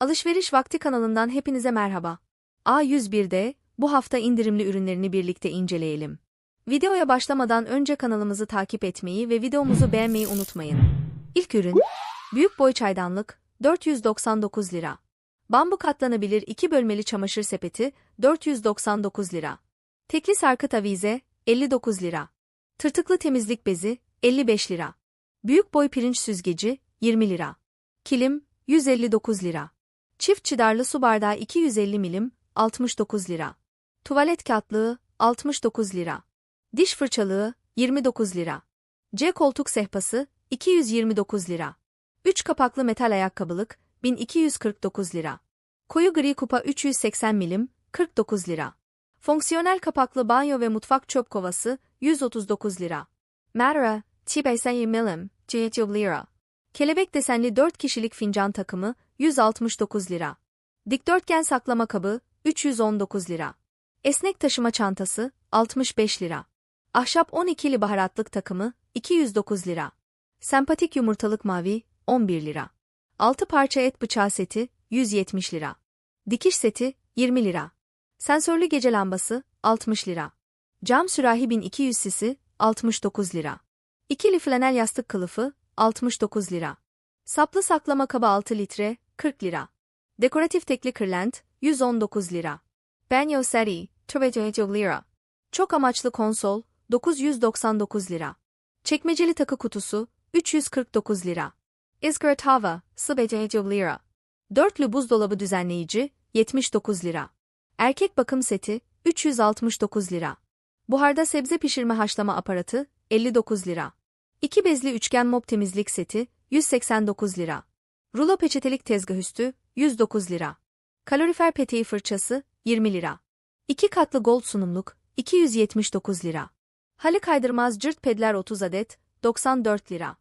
Alışveriş Vakti kanalından hepinize merhaba. A101'de bu hafta indirimli ürünlerini birlikte inceleyelim. Videoya başlamadan önce kanalımızı takip etmeyi ve videomuzu beğenmeyi unutmayın. İlk ürün, büyük boy çaydanlık, 499 lira. Bambu katlanabilir 2 bölmeli çamaşır sepeti, 499 lira. Tekli sarkıt avize, 59 lira. Tırtıklı temizlik bezi, 55 lira. Büyük boy pirinç süzgeci, 20 lira. Kilim, 159 lira. Çift çıdarlı su bardağı 250 milim, 69 lira. Tuvalet kağıtlığı, 69 lira. Diş fırçalığı, 29 lira. C koltuk sehpası, 229 lira. 3 kapaklı metal ayakkabılık, 1249 lira. Koyu gri kupa 380 milim, 49 lira. Fonksiyonel kapaklı banyo ve mutfak çöp kovası, 139 lira. Mara, Tibesay milim, 100 lira. Kelebek desenli 4 kişilik fincan takımı, 169 lira. Dikdörtgen saklama kabı, 319 lira. Esnek taşıma çantası, 65 lira. Ahşap 12'li baharatlık takımı, 209 lira. Sempatik yumurtalık mavi, 11 lira. 6 parça et bıçağı seti, 170 lira. Dikiş seti, 20 lira. Sensörlü gece lambası, 60 lira. Cam sürahi 1200 sisi, 69 lira. İkili flanel yastık kılıfı, 69 lira. Saplı saklama kabı 6 litre, 40 lira. Dekoratif tekli kırlent, 119 lira. Banyo seri, 200 lira. Çok amaçlı konsol, 999 lira. Çekmeceli takı kutusu, 349 lira. Izgara tava, 100 lira. Dörtlü buzdolabı düzenleyici, 79 lira. Erkek bakım seti, 369 lira. Buharda sebze pişirme haşlama aparatı, 59 lira. İki bezli üçgen mop temizlik seti, 189 lira. Rulo peçetelik tezgah üstü, 109 lira. Kalorifer peteği fırçası, 20 lira. İki katlı gold sunumluk, 279 lira. Halı kaydırmaz cırt pedler 30 adet, 94 lira.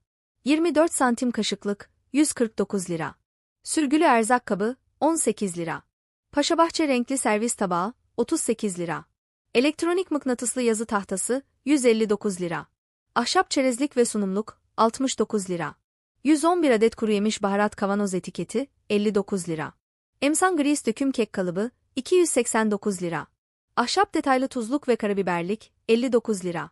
24 santim kaşıklık, 149 lira. Sürgülü erzak kabı, 18 lira. Paşabahçe renkli servis tabağı, 38 lira. Elektronik mıknatıslı yazı tahtası, 159 lira. Ahşap çerezlik ve sunumluk, 69 lira. 111 adet kuru yemiş baharat kavanoz etiketi, 59 lira. Emsan gris döküm kek kalıbı, 289 lira. Ahşap detaylı tuzluk ve karabiberlik, 59 lira.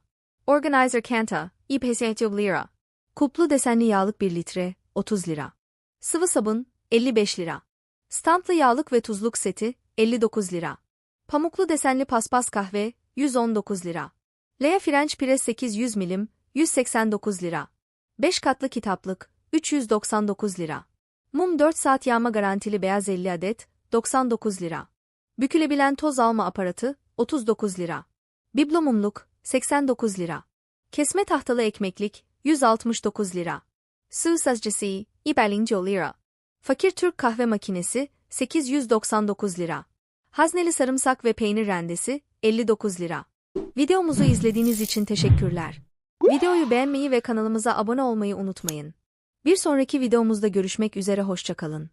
Organizer Kanta, İPSH lira. Kuplu desenli yağlık 1 litre, 30 lira. Sıvı sabun, 55 lira. Standlı yağlık ve tuzluk seti, 59 lira. Pamuklu desenli paspas kahve, 119 lira. Lea French Press 800 milim, 189 lira. 5 katlı kitaplık, 399 lira. Mum 4 saat yağma garantili beyaz 50 adet, 99 lira. Bükülebilen toz alma aparatı, 39 lira. Biblo mumluk, 89 lira. Kesme tahtalı ekmeklik, 169 lira. Su sazcısı, İberlince lira. Fakir Türk kahve makinesi, 899 lira. Hazneli sarımsak ve peynir rendesi, 59 lira. Videomuzu izlediğiniz için teşekkürler. Videoyu beğenmeyi ve kanalımıza abone olmayı unutmayın. Bir sonraki videomuzda görüşmek üzere hoşçakalın.